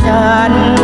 ฉัน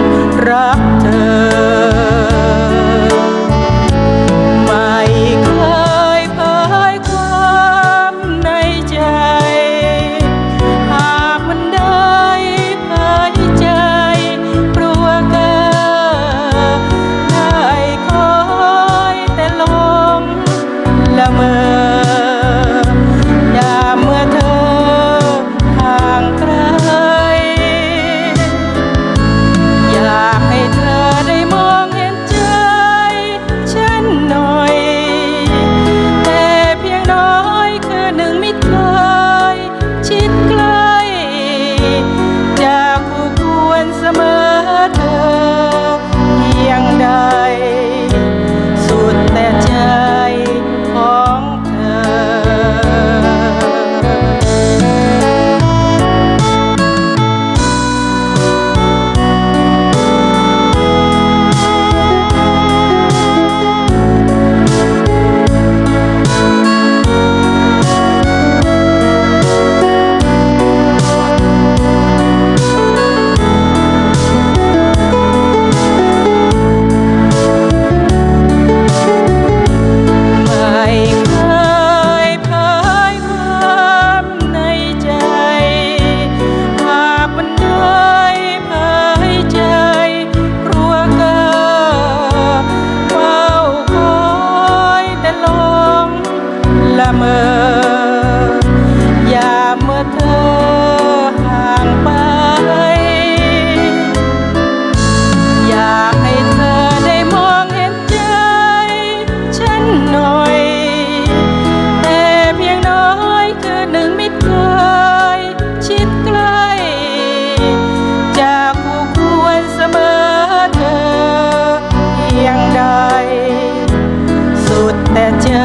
ใจ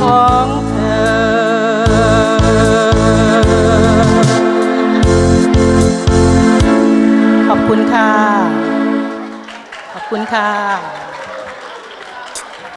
ของเธอ ขอบคุณค่ะ ขอบคุณค่ะ